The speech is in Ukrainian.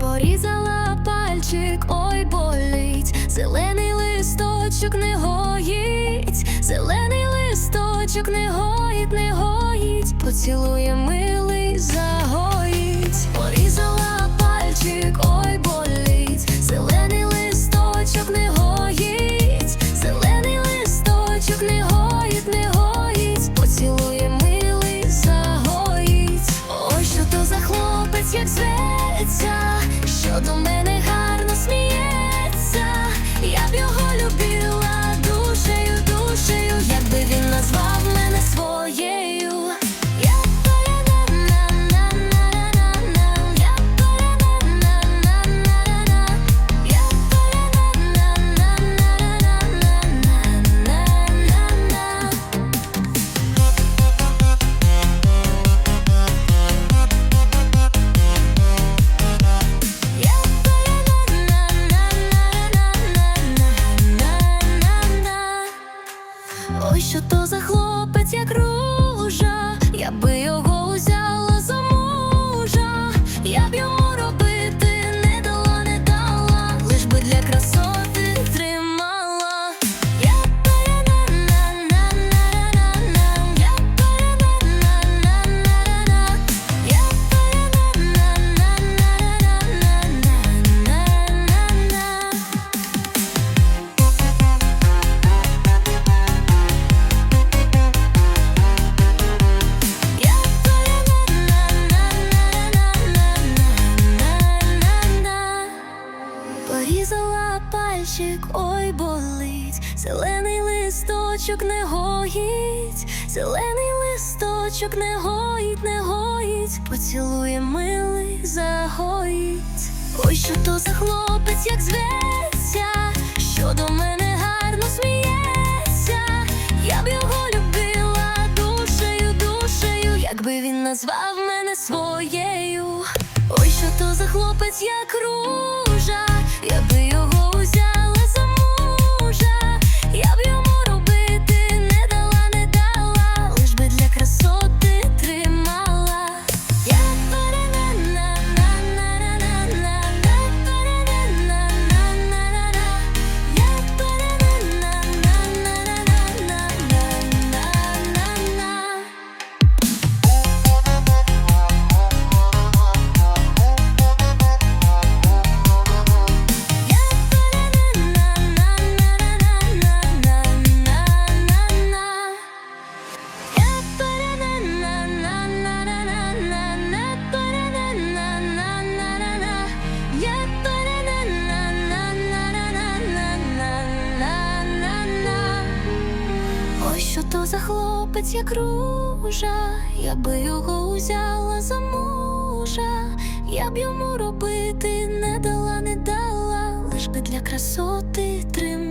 Порізала пальчик, ой болить, зелений листочок не гоїть, зелений листочок не гоїть, не гоїть, поцілує милий, загоїть, порізала. Хлопець, як зветься, що до мене гарно сміється. Я б його любила пальчик, ой болить, зелений листочок не гоїть, зелений листочок не гоїть, не гоїть, поцілує милий, загоїть. Ой, що то за хлопець, як зветься, що до мене гарно сміється. Я б його любила душею, душею, якби він назвав мене своєю. Ой, що то за хлопець, як ружа, що за хлопець, як ружа, я би його узяла за мужа, я б йому робити не дала, не дала, лиш би для красоти тримала.